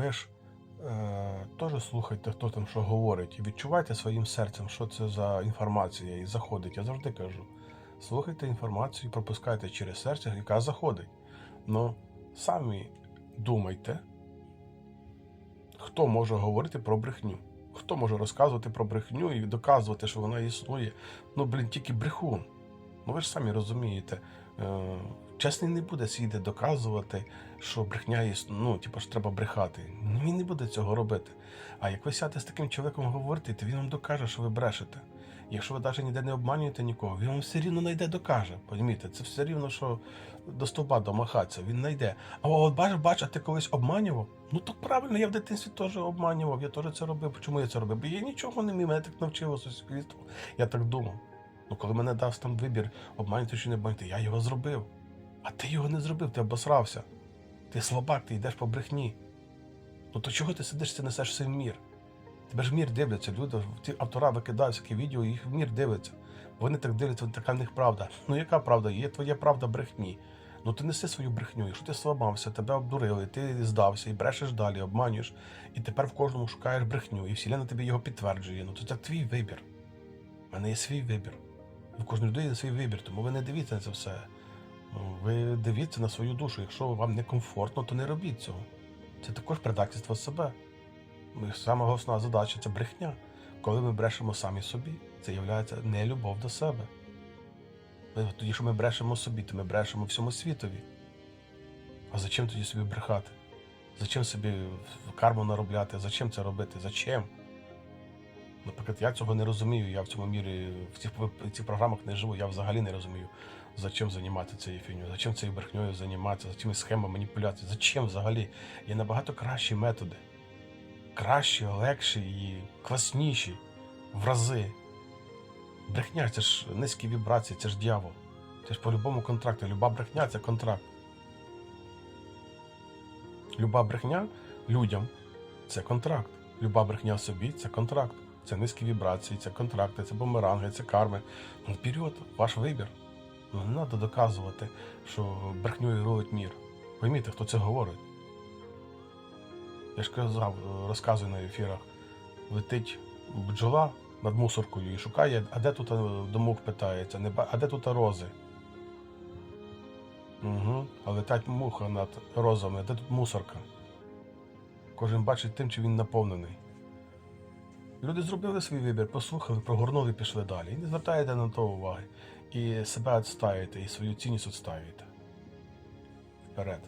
ви ж е, теж слухайте, хто там що говорить, і відчувайте своїм серцем, що це за інформація і заходить. Я завжди кажу: слухайте інформацію, пропускайте через серце, яка заходить. Ну, самі думайте, хто може говорити про брехню. Хто може розказувати про брехню і доказувати, що вона існує? Ну, блін, тільки брехун. Ну ви ж самі розумієте, е, чесний не буде сіде доказувати, що брехня існує, ну, типу, що треба брехати. Ну, Він не буде цього робити. А як ви сядете з таким чоловіком говорити, то він вам докаже, що ви брешете. Якщо ви навіть ніде не обманюєте нікого, він вам все рівно знайде, докаже. Понімієте, це все рівно, що до стовба домахатися, він знайде. А от бач, бач, а ти колись обманював? Ну то правильно, я в дитинстві теж обманював, я теж це робив. Чому я це робив? Бо я нічого не міг, мене так навчило суспільство. Я так думав. Ну, коли мене дав там вибір, обманювати чи не обманювати, я його зробив. А ти його не зробив, ти обосрався. Ти слабак, ти йдеш по брехні. Ну то чого ти сидиш, ти несеш цей мір? Тебе ж мір дивляться, люди, ті автора викидають всякі відео, їх в мір дивляться. Вони так дивляться, така в них правда. Ну яка правда? Є твоя правда брехні. Ну ти неси свою брехню. Якщо ти слабався, тебе обдурили, ти здався і брешеш далі, обманюєш, і тепер в кожному шукаєш брехню, і вселена тобі його підтверджує. Ну то це твій вибір. У мене є свій вибір. І в кожній людині є свій вибір, тому ви не дивіться на це все. Ви дивіться на свою душу. Якщо вам некомфортно, то не робіть цього. Це також предательство себе. Сама головна задача це брехня. Коли ми брешемо самі собі, це є не любов до себе. Тоді, що ми брешемо собі, то ми брешемо всьому світові. А зачем тоді собі брехати? Зачем собі карму наробляти? Зачем це робити? Зачем? Наприклад, я цього не розумію. Я в цьому мірі в цих, в цих програмах не живу. Я взагалі не розумію, зачем займатися цією фігньою, зачем цією брехньою займатися, за цими схемами маніпуляцій. Зачем взагалі? Є набагато кращі методи. Кращі, легші і класніші в рази. Брехня це ж низькі вібрації, це ж дьявол. Це ж по-любому контракту. Люба брехня це контракт. Люба брехня людям це контракт. Люба брехня собі це контракт. Це низькі вібрації, це контракти, це бумеранги, це карми. Ну, вперед, ваш вибір. Ну, не треба доказувати, що брехньою рулить мір. Пойміть, хто це говорить. Я ж казав, розказую на ефірах. Летить бджола над мусоркою і шукає, а де тут е, домов питається, а де тут рози? Угу. А летять муха над розами, а де тут мусорка? Кожен бачить тим, чи він наповнений. Люди зробили свій вибір, послухали, прогорнули пішли далі. І не звертаєте на то уваги. І себе відставите, і свою цінність відставите. Вперед.